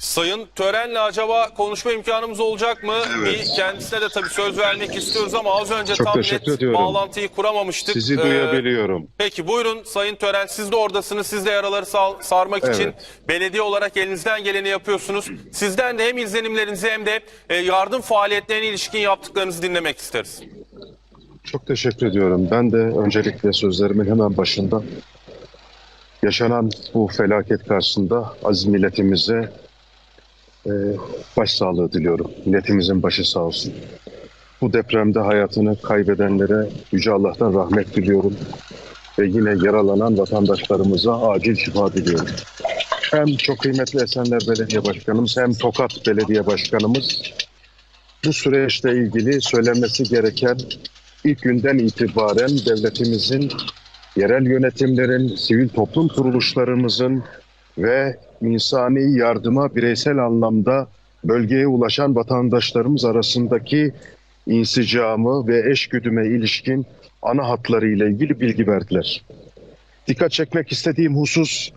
Sayın Tören'le acaba konuşma imkanımız olacak mı? Evet. Bir kendisine de tabii söz vermek istiyoruz ama az önce Çok tam net ediyorum. bağlantıyı kuramamıştık. Sizi Ee, duyabiliyorum. Peki buyurun Sayın Tören siz de oradasınız. Siz de yaraları sal- sarmak Evet. için belediye olarak elinizden geleni yapıyorsunuz. Sizden de hem izlenimlerinizi hem de e, yardım faaliyetlerine ilişkin yaptıklarınızı dinlemek isteriz. Çok teşekkür ediyorum. Ben de öncelikle sözlerimin hemen başında yaşanan bu felaket karşısında aziz milletimize e, başsağlığı diliyorum. Milletimizin başı sağ olsun. Bu depremde hayatını kaybedenlere Yüce Allah'tan rahmet diliyorum. Ve yine yaralanan vatandaşlarımıza acil şifa diliyorum. Hem çok kıymetli Esenler Belediye Başkanımız hem Tokat Belediye Başkanımız bu süreçle ilgili söylenmesi gereken ilk günden itibaren devletimizin, yerel yönetimlerin, sivil toplum kuruluşlarımızın ve insani yardıma bireysel anlamda bölgeye ulaşan vatandaşlarımız arasındaki insicamı ve eşgüdüme ilişkin ana hatlarıyla ilgili bilgi verdiler. Dikkat çekmek istediğim husus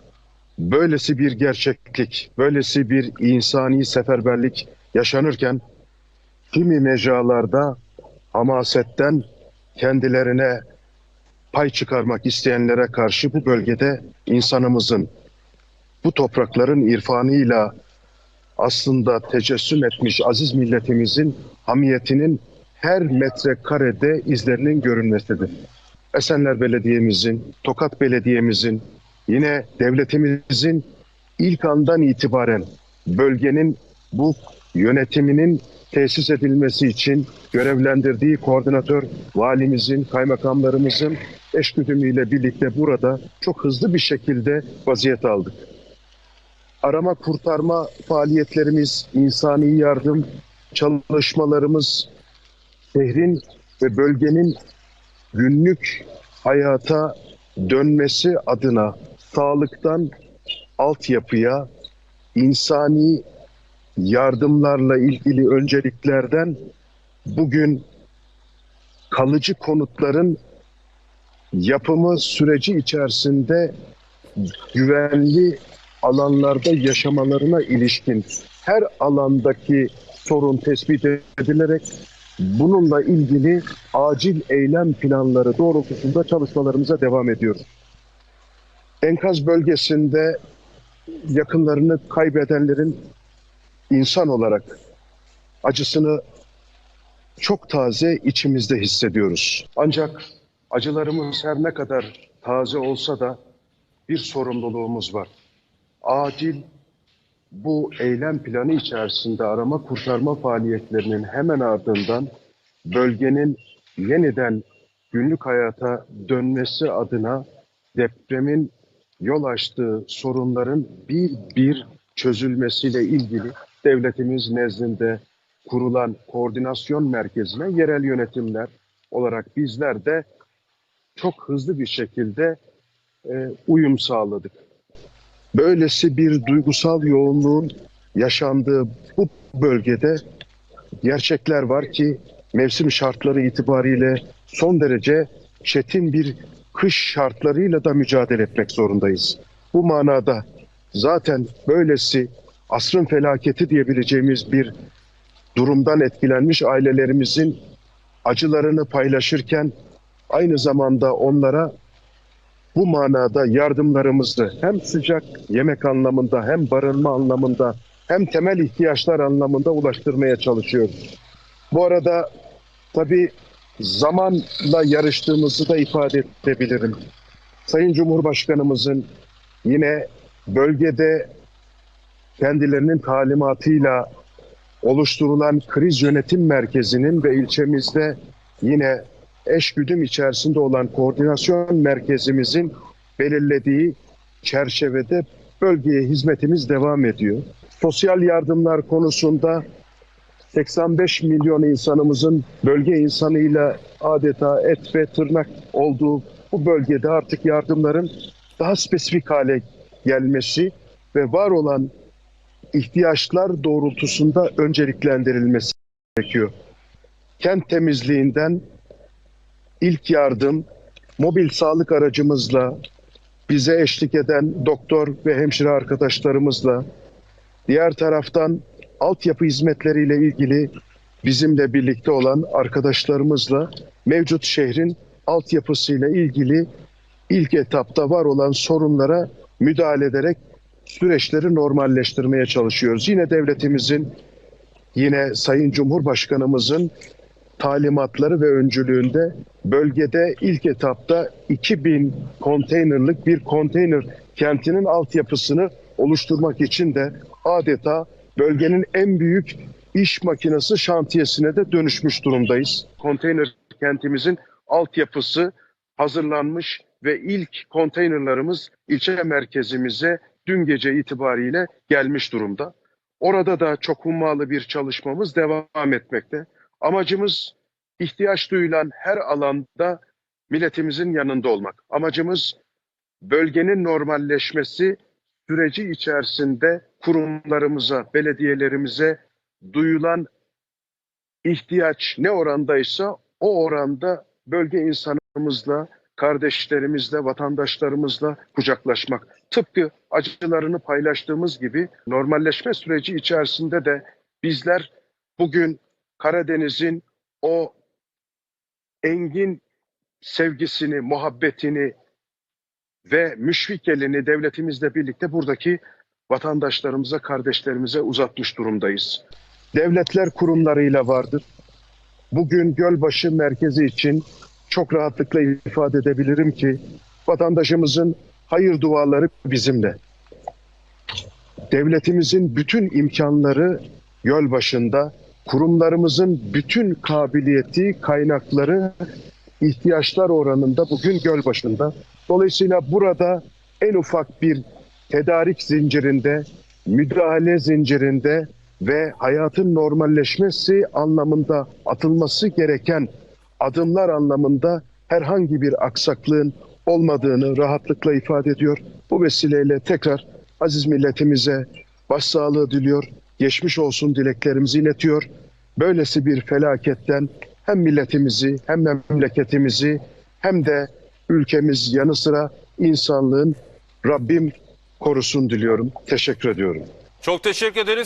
böylesi bir gerçeklik, böylesi bir insani seferberlik yaşanırken kimi mecralarda hamasetten kendilerine pay çıkarmak isteyenlere karşı bu bölgede insanımızın, bu toprakların irfanıyla aslında tecessüm etmiş aziz milletimizin hamiyetinin her metrekarede izlerinin görünmesidir. Esenler Belediye'mizin, Tokat Belediye'mizin, yine devletimizin ilk andan itibaren bölgenin bu yönetiminin tesis edilmesi için görevlendirdiği koordinatör valimizin, kaymakamlarımızın eşgüdümüyle birlikte burada çok hızlı bir şekilde vaziyet aldık. Arama kurtarma faaliyetlerimiz, insani yardım çalışmalarımız şehrin ve bölgenin günlük hayata dönmesi adına sağlıktan altyapıya, insani yardımlarla ilgili önceliklerden bugün kalıcı konutların yapımı süreci içerisinde güvenli alanlarda yaşamalarına ilişkin her alandaki sorun tespit edilerek bununla ilgili acil eylem planları doğrultusunda çalışmalarımıza devam ediyoruz. Enkaz bölgesinde yakınlarını kaybedenlerin insan olarak acısını çok taze içimizde hissediyoruz. Ancak acılarımız her ne kadar taze olsa da bir sorumluluğumuz var. Acil bu eylem planı içerisinde arama kurtarma faaliyetlerinin hemen ardından bölgenin yeniden günlük hayata dönmesi adına depremin yol açtığı sorunların bir bir çözülmesiyle ilgili devletimiz nezdinde kurulan koordinasyon merkezine yerel yönetimler olarak bizler de çok hızlı bir şekilde e, uyum sağladık. Böylesi bir duygusal yoğunluğun yaşandığı bu bölgede gerçekler var ki mevsim şartları itibariyle son derece çetin bir kış şartlarıyla da mücadele etmek zorundayız. Bu manada zaten böylesi asrın felaketi diyebileceğimiz bir durumdan etkilenmiş ailelerimizin acılarını paylaşırken aynı zamanda onlara bu manada yardımlarımızı hem sıcak yemek anlamında hem barınma anlamında hem temel ihtiyaçlar anlamında ulaştırmaya çalışıyoruz. Bu arada tabii zamanla yarıştığımızı da ifade edebilirim. Sayın Cumhurbaşkanımızın yine bölgede kendilerinin talimatıyla oluşturulan kriz yönetim merkezinin ve ilçemizde yine eşgüdüm içerisinde olan koordinasyon merkezimizin belirlediği çerçevede bölgeye hizmetimiz devam ediyor. Sosyal yardımlar konusunda 85 milyon insanımızın bölge insanıyla adeta et ve tırnak olduğu bu bölgede artık yardımların daha spesifik hale gelmesi ve var olan ihtiyaçlar doğrultusunda önceliklendirilmesi gerekiyor. Kent temizliğinden ilk yardım, mobil sağlık aracımızla, bize eşlik eden doktor ve hemşire arkadaşlarımızla, Diğer taraftan altyapı hizmetleriyle ilgili bizimle birlikte olan arkadaşlarımızla mevcut şehrin altyapısıyla ilgili ilk etapta var olan sorunlara müdahale ederek süreçleri normalleştirmeye çalışıyoruz. Yine devletimizin, yine Sayın Cumhurbaşkanımızın talimatları ve öncülüğünde bölgede ilk etapta 2000 konteynerlik bir konteyner kentinin altyapısını oluşturmak için de adeta bölgenin en büyük iş makinesi şantiyesine de dönüşmüş durumdayız. Konteyner kentimizin altyapısı hazırlanmış ve ilk konteynerlarımız ilçe merkezimize dün gece itibariyle gelmiş durumda. Orada da çok hummalı bir çalışmamız devam etmekte. Amacımız ihtiyaç duyulan her alanda milletimizin yanında olmak. Amacımız bölgenin normalleşmesi süreci içerisinde kurumlarımıza, belediyelerimize duyulan ihtiyaç ne orandaysa o oranda bölge insanımızla, kardeşlerimizle, vatandaşlarımızla kucaklaşmak. Tıpkı acılarını paylaştığımız gibi normalleşme süreci içerisinde de bizler bugün Karadeniz'in o engin sevgisini, muhabbetini ve müşfik elini devletimizle birlikte buradaki vatandaşlarımıza, kardeşlerimize uzatmış durumdayız. Devletler kurumlarıyla vardır. Bugün Gölbaşı merkezi için çok rahatlıkla ifade edebilirim ki vatandaşımızın hayır duaları bizimle. Devletimizin bütün imkanları göl başında, kurumlarımızın bütün kabiliyeti, kaynakları, ihtiyaçlar oranında bugün göl başında. Dolayısıyla burada en ufak bir tedarik zincirinde, müdahale zincirinde ve hayatın normalleşmesi anlamında atılması gereken adımlar anlamında herhangi bir aksaklığın olmadığını rahatlıkla ifade ediyor. Bu vesileyle tekrar aziz milletimize başsağlığı diliyor, geçmiş olsun dileklerimizi iletiyor. Böylesi bir felaketten hem milletimizi hem memleketimizi hem de ülkemiz yanı sıra insanlığın Rabbim korusun diliyorum. Teşekkür ediyorum. Çok teşekkür ederiz.